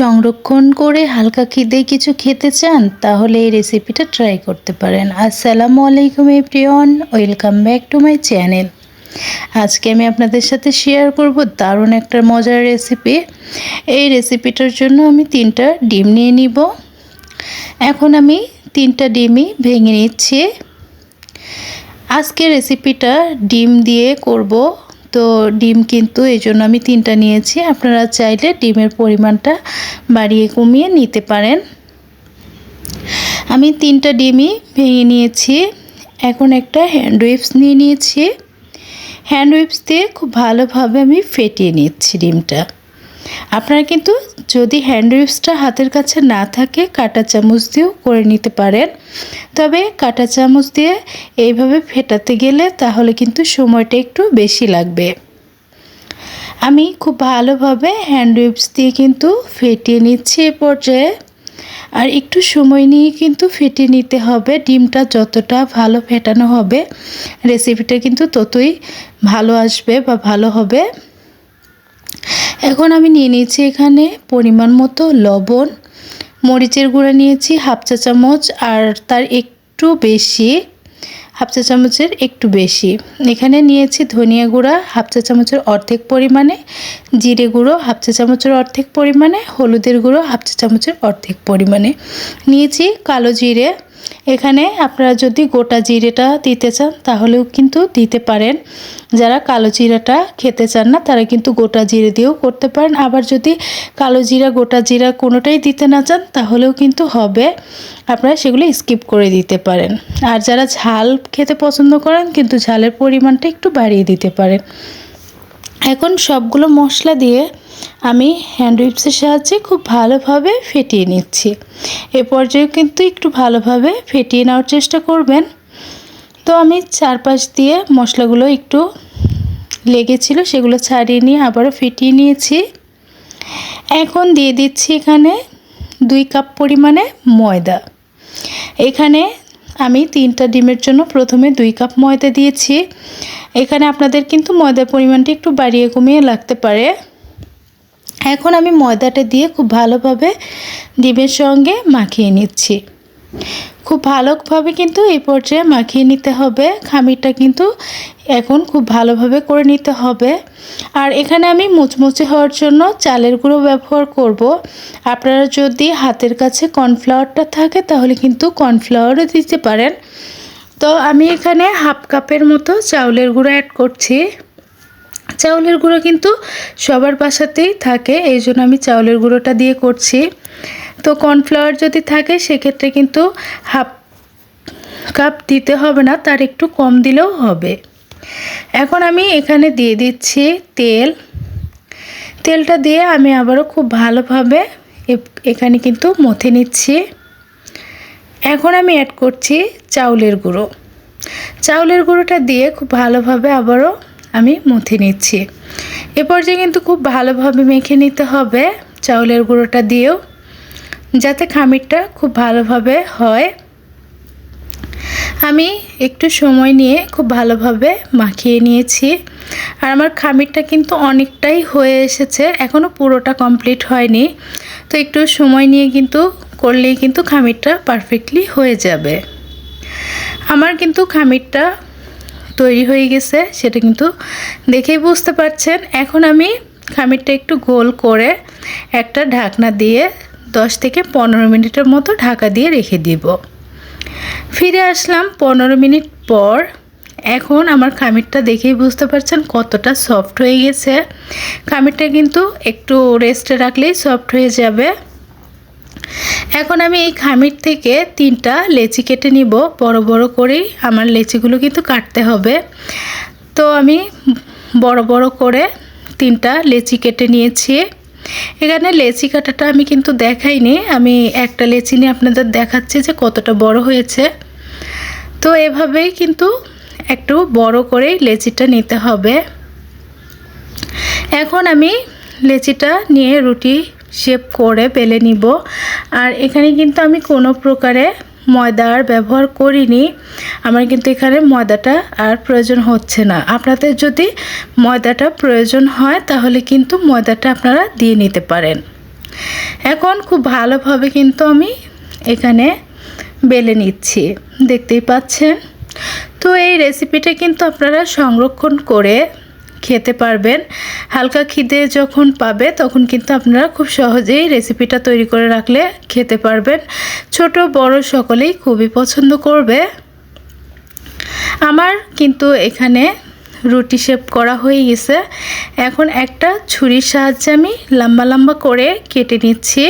সংরক্ষণ করে হালকা খিদে কিছু খেতে চান, তাহলে এই রেসিপিটা ট্রাই করতে পারেন। আসসালামু আলাইকুম everyone welcome back to my channel আজকে আমি আপনাদের সাথে শেয়ার করব দারুণ একটা মজার রেসিপি এই রেসিপিটার জন্য আমি তিনটা ডিম নিয়ে নিব। এখন আমি তিনটা ডিমই ভেঙে নিচ্ছি। আজকে রেসিপিটা ডিম দিয়ে করব তো ডিম কিন্তু এই জন্য আমি তিনটা নিয়েছি। আপনারা চাইলে ডিমের পরিমাণটা বাড়িয়ে কমিয়ে নিতে পারেন। আমি তিনটা ডিমই ভেঙে নিয়েছি। এখন একটা হ্যান্ড উইপস নিয়ে নিয়েছি। হ্যান্ড উইপস দিয়ে খুব ভালোভাবে আমি ফেটিয়ে নিচ্ছি ডিমটা। আপনারা কিন্তু যদি হ্যান্ড উইপসটা হাতের কাছে না থাকে, কাঁটা চামচ দিয়েও করে নিতে পারেন। তবে কাঁটা চামচ দিয়ে এইভাবে ফেটাতে গেলে তাহলে কিন্তু সময়টা একটু বেশি লাগবে। আমি খুব ভালোভাবে হ্যান্ড উইপস দিয়ে কিন্তু ফেটিয়ে নিচ্ছি এ পর্যায়ে। আর একটু সময় নিয়ে কিন্তু ফেটিয়ে নিতে হবে, ডিমটা যতটা ভালো ফেটানো হবে রেসিপিটা কিন্তু ততই ভালো আসবে বা ভালো হবে। এখন আমি নিয়ে নিয়েছি এখানে পরিমাণ মতো লবণ, মরিচের গুঁড়া নিয়েছি হাফ চা চামচ আর তার একটু বেশি, হাফ চা চামচের একটু বেশি। এখানে নিয়েছি ধনিয়া গুঁড়া হাফ চা চামচের অর্ধেক পরিমাণে, জিরে গুঁড়ো হাফ চা চামচের অর্ধেক পরিমাণে, হলুদের গুঁড়ো হাফ চা চামচের অর্ধেক পরিমাণে। নিয়েছি কালো জিরে এখানে আপনারা যদি গোটা জিরেটা দিতে চান, তাহলেও কিন্তু দিতে পারেন। যারা কালো জিরাটা খেতে চান না, তারা কিন্তু গোটা জিরে দিয়েও করতে পারেন। আবার যদি কালো জিরা, গোটা জিরা কোনোটাই দিতে না চান, তাহলেও কিন্তু হবে। আপনারা সেগুলো স্কিপ করে দিতে পারেন। আর যারা ঝাল খেতে পছন্দ করেন, কিন্তু ঝালের পরিমাণটা একটু বাড়িয়ে দিতে পারেন। এখন সবগুলো মশলা দিয়ে আমি হ্যান্ড উইপসের সাহায্যে খুব ভালোভাবে ফেটিয়ে নিচ্ছি। এ পর্যায়ে কিন্তু একটু ভালোভাবে ফেটিয়ে নেওয়ার চেষ্টা করবেন। তো আমি চারপাশ দিয়ে মশলাগুলো একটু লেগেছিল, সেগুলো ছাড়িয়ে নিয়ে আবারও ফেটিয়ে নিয়েছি। এখন দিয়ে দিচ্ছি এখানে দুই কাপ পরিমাণে ময়দা। এখানে আমি তিনটা ডিমের জন্য প্রথমে দুই কাপ ময়দা দিয়েছি। এখানে আপনাদের কিন্তু ময়দার পরিমাণটি একটু বাড়িয়ে কমিয়ে লাগতে পারে। এখন আমি ময়দাটা দিয়ে খুব ভালোভাবে ডিমের সঙ্গে মাখিয়ে নিচ্ছি। খুব ভালোভাবে কিন্তু এই পর্যায়ে মাখিয়ে নিতে হবে। খামিরটা কিন্তু এখন খুব ভালোভাবে করে নিতে হবে। আর এখানে আমি মুচমুচে হওয়ার জন্য চালের গুঁড়ো ব্যবহার করব। আপনারা যদি হাতের কাছে কর্নফ্লাওয়ারটা থাকে তাহলে কিন্তু কর্নফ্লাওয়ারও দিতে পারেন। তো আমি এখানে হাফ কাপের মতো চাউলের গুঁড়ো অ্যাড করছি। চাউলের গুঁড়ো কিন্তু সবার বাসাতেই থাকে, এই জন্য আমি চাউলের গুঁড়োটা দিয়ে করছি। তো কর্নফ্লাওয়ার যদি থাকে, সেক্ষেত্রে কিন্তু হাফ কাপ দিতে হবে না, তার একটু কম দিলেও হবে। এখন আমি এখানে দিয়ে দিচ্ছি তেল। তেলটা দিয়ে আমি আবারও খুব ভালোভাবে এখানে কিন্তু মথে নিচ্ছি। এখন আমি অ্যাড করছি চাউলের গুঁড়ো। চাউলের গুঁড়োটা দিয়ে খুব ভালোভাবে আবারও আমি মুথে নিচ্ছি। এ পর্যায়ে কিন্তু খুব ভালোভাবে মেখে নিতে হবে চাউলের গুঁড়োটা দিয়েও, যাতে খামিরটা খুব ভালোভাবে হয়। আমি একটু সময় নিয়ে খুব ভালোভাবে মাখিয়ে নিয়েছি। আর আমার খামিরটা কিন্তু অনেকটাই হয়ে এসেছে এখনও পুরোটা কমপ্লিট হয়নি। তো একটু সময় নিয়ে কিন্তু করলেই কিন্তু খামিরটা পারফেক্টলি হয়ে যাবে। আমার কিন্তু খামিরটা তৈরি হয়ে গেছে, সেটা কিন্তু দেখেই বুঝতে পারছেন। এখন আমি খামিরটা একটু গোল করে একটা ঢাকনা দিয়ে দশ থেকে পনেরো মিনিটের মতো ঢাকা দিয়ে রেখে দিব। ফিরে আসলাম পনেরো মিনিট পর। এখন আমার খামিরটা দেখেই বুঝতে পারছেন কতটা সফট হয়ে গেছে। খামিরটা কিন্তু একটু রেস্টে রাখলেই সফট হয়ে যাবে। এখন আমি এই খামির থেকে তিনটা লেচি কেটে নিব, বড় বড় করেই। আমার লেচিগুলো কিন্তু কাটতে হবে। তো আমি বড় বড় করে তিনটা লেচি কেটে নিয়েছি। এখানে লেচি কাটাটা আমি কিন্তু দেখাইনি। আমি একটা লেচি নিয়ে আপনাদের দেখাচ্ছি যে কতটা বড় হয়েছে। তো এভাবেই কিন্তু একটু বড় করেই লেচিটা নিতে হবে। এখন আমি লেচিটা নিয়ে রুটি শেপ করে বেলে নিব। আর এখানে কিন্তু আমি কোনো প্রকারে ময়দার ব্যবহার করিনি। আমার কিন্তু এখানে ময়দাটা আর প্রয়োজন হচ্ছে না। আপনাদের যদি ময়দাটা প্রয়োজন হয়, তাহলে কিন্তু ময়দাটা আপনারা দিয়ে নিতে পারেন। এখন খুব ভালোভাবে কিন্তু আমি এখানে বেলে নিচ্ছি। দেখতেই পাচ্ছেন? তো এই রেসিপিটা কিন্তু আপনারা সংরক্ষণ করে খেতে পারবেন। হালকা খিদে যখন পাবে, তখন কিন্তু আপনারা খুব সহজেই রেসিপিটা তৈরি করে রাখলে খেতে পারবেন। ছোট, বড় সকলেই খুবই পছন্দ করবে। আমার কিন্তু এখানে রুটি শেপ করা হয়ে গেছে। এখন একটা ছুরির সাহায্যে আমি লম্বা লম্বা করে কেটে নিচ্ছি।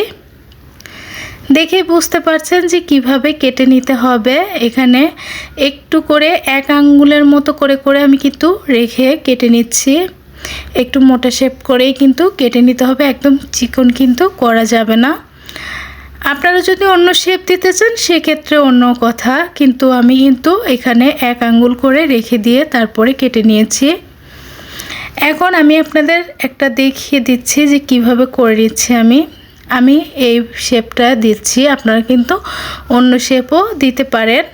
দেখে বুঝতে পারছেন যে কীভাবে কেটে নিতে হবে। এখানে একটু করে এক আঙ্গুলের মতো করে করে আমি কিন্তু রেখে কেটে নিচ্ছি। একটু মোটা শেপ করেই কিন্তু কেটে নিতে হবে, একদম চিকন কিন্তু করা যাবে না। আপনারা যদি অন্য শেপ দিতে চান, সেক্ষেত্রে অন্য কথা। কিন্তু আমি কিন্তু এখানে এক আঙ্গুল করে রেখে দিয়ে তারপরে কেটে নিয়েছি। এখন আমি আপনাদের একটা দেখিয়ে দিচ্ছি যে কীভাবে করে নিচ্ছি আমি। আমি এই শেপটা দিচ্ছি, আপনারা কিন্তু অন্য শেপও দিতে পারেন।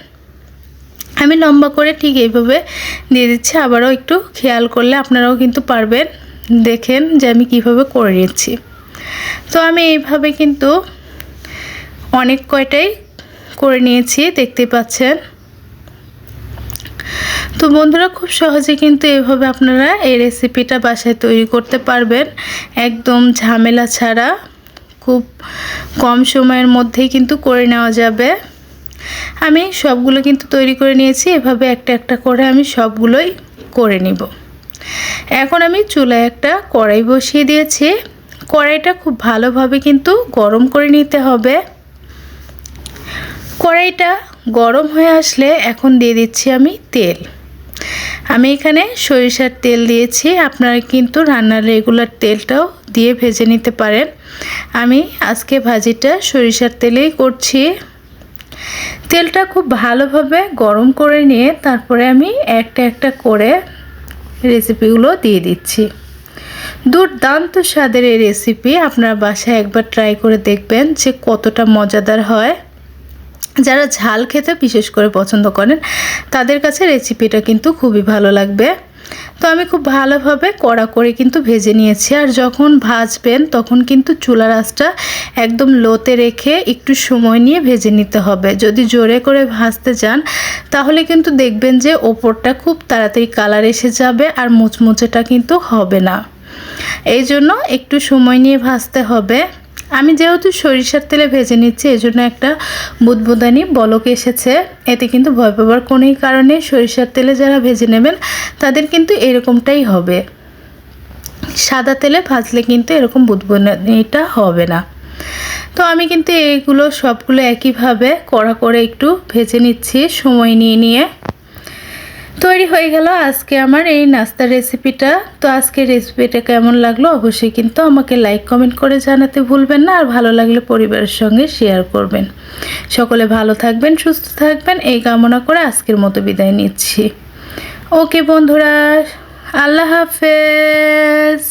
আমি লম্বা করে ঠিক এইভাবে দিয়ে দিচ্ছি, আবারও একটু খেয়াল করলে আপনারাও কিন্তু পারবেন। দেখেন যে আমি কীভাবে করে নিচ্ছি। তো আমি এইভাবে কিন্তু অনেক কয়টাই করে নিয়েছি, দেখতে পাচ্ছেন। তো বন্ধুরা, খুব সহজে কিন্তু এভাবে আপনারা এই রেসিপিটা বাসায় তৈরি করতে পারবেন। একদম ঝামেলা ছাড়া। খুব কম সময়ের মধ্যেই কিন্তু করে নেওয়া যাবে। আমি সবগুলো কিন্তু তৈরি করে নিয়েছি, এভাবে একটা একটা করে আমি সবগুলোই করে নিব। এখন আমি চুলায় একটা কড়াই বসিয়ে দিয়েছি। কড়াইটা খুব ভালোভাবে কিন্তু গরম করে নিতে হবে। কড়াইটা গরম হয়ে আসলে এখন দিয়ে দিচ্ছি আমি তেল। আমি এখানে সরিষার তেল দিয়েছি। আপনারা কিন্তু রান্নার রেগুলার তেলটাও দিয়ে ভেজে নিতে পারেন। আমি আজকে ভাজিটা সরিষার তেলেই করছি। তেলটা খুব ভালোভাবে গরম করে নিয়ে তারপরে আমি একটা একটা করে রেসিপিগুলো দিয়ে দিচ্ছি। দুর্দান্ত স্বাদের এই রেসিপি আপনারা বাসায় একবার ট্রাই করে দেখবেন যে কতটা মজাদার হয়। যারা ঝাল খেতে বিশেষ করে পছন্দ করেন, তাদের কাছে রেসিপিটা কিন্তু খুবই ভালো লাগবে। তো আমি খুব ভালোভাবে কড়া করে কিন্তু ভেজে নিয়েছি। আর যখন ভাজবেন, তখন কিন্তু চুলার আঁচটা একদম লোতে রেখে একটু সময় নিয়ে ভেজে নিতে হবে। যদি জোরে করে ভাজতে যান তাহলে কিন্তু দেখবেন যে ওপরটা খুব তাড়াতাড়ি কালার এসে যাবে আর মুচমুচেটা কিন্তু হবে না। এই জন্য একটু সময় নিয়ে ভাজতে হবে। আমি যেহেতু সরিষার তেলে ভেজে নিচ্ছি এই জন্য একটা বুদবুদানি বলক এসেছে। এতে কিন্তু ভয় পাবার কোনোই কারণে সরিষার তেলে যারা ভেজে নেবেন, তাদের কিন্তু এরকমটাই হবে। সাদা তেলে ভাজলে কিন্তু এরকম বুদবুদানিটা হবে না। তো আমি কিন্তু এইগুলো সবগুলো একইভাবে কড়া করে একটু ভেজে নিচ্ছি, সময় নিয়ে নিয়ে। তৈরি হয়ে গেল আজকে আমার এই নাস্তার রেসিপিটা তো আজকে রেসিপিটা কেমন লাগল অবশ্যই কিন্তু আমাকে লাইক কমেন্ট করে জানাতে ভুলবেন না আর ভালো লাগলে পরিবারের সঙ্গে শেয়ার করবেন। সকলে ভালো থাকবেন, সুস্থ থাকবেন, এই কামনা করে আজকের মতো বিদায় নিচ্ছি। ওকে বন্ধুরা, আল্লাহ হাফেজ।